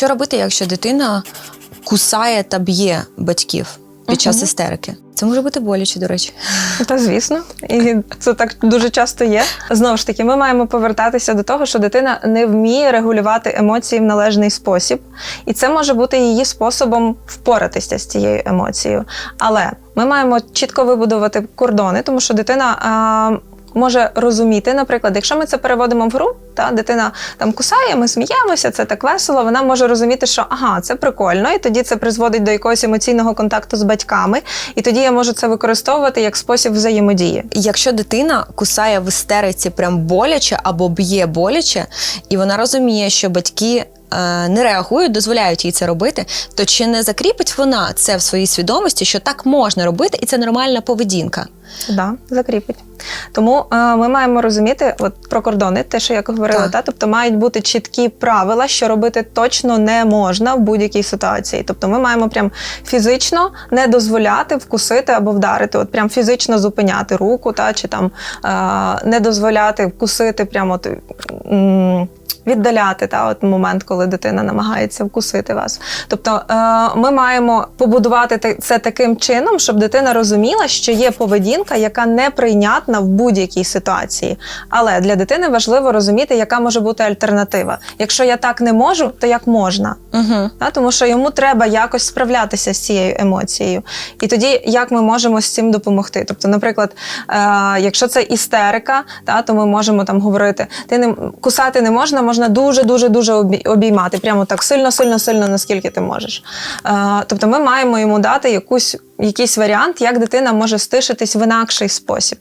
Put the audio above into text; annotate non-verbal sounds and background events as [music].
що робити, якщо дитина кусає та б'є батьків під час істерики? Це може бути боляче, до речі. [laughs] Та звісно, і це так дуже часто є. Знову ж таки, ми маємо повертатися до того, що дитина не вміє регулювати емоції в належний спосіб, і це може бути її способом впоратися з цією емоцією. Але ми маємо чітко вибудувати кордони, тому що дитина. А, Може розуміти, наприклад, якщо ми це переводимо в гру, та дитина там кусає, ми сміємося, це так весело. Вона може розуміти, що ага, це прикольно, і тоді це призводить до якогось емоційного контакту з батьками, і тоді я можу це використовувати як спосіб взаємодії. Якщо дитина кусає в істериці прям боляче або б'є боляче, і вона розуміє, що батьки. е, Не реагують, дозволяють їй це робити, то чи не закріпить вона це в своїй свідомості, що так можна робити, і це нормальна поведінка? Да, закріпить. Тому е, ми маємо розуміти от, про кордони, те, що я говорила, Так. та? тобто мають бути чіткі правила, що робити точно не можна в будь-якій ситуації. Тобто ми маємо прям фізично не дозволяти вкусити або вдарити, от прям фізично зупиняти руку, та, чи там е, не дозволяти вкусити прямо от, Віддаляти та от момент, коли дитина намагається вкусити вас. Тобто е, ми маємо побудувати це таким чином, щоб дитина розуміла, що є поведінка, яка неприйнятна в будь-якій ситуації. Але для дитини важливо розуміти, яка може бути альтернатива. Якщо я так не можу, то як можна? Угу. Та, тому що йому треба якось справлятися з цією емоцією. І тоді як ми можемо з цим допомогти? Тобто, наприклад, е, якщо це істерика, та, то ми можемо там говорити: ти не кусати не можна, можна дуже дуже дуже обіймати, прямо так сильно, сильно, сильно, наскільки ти можеш. Е, тобто, ми маємо йому дати якусь. Якийсь варіант, як дитина може стишитись в інакший спосіб.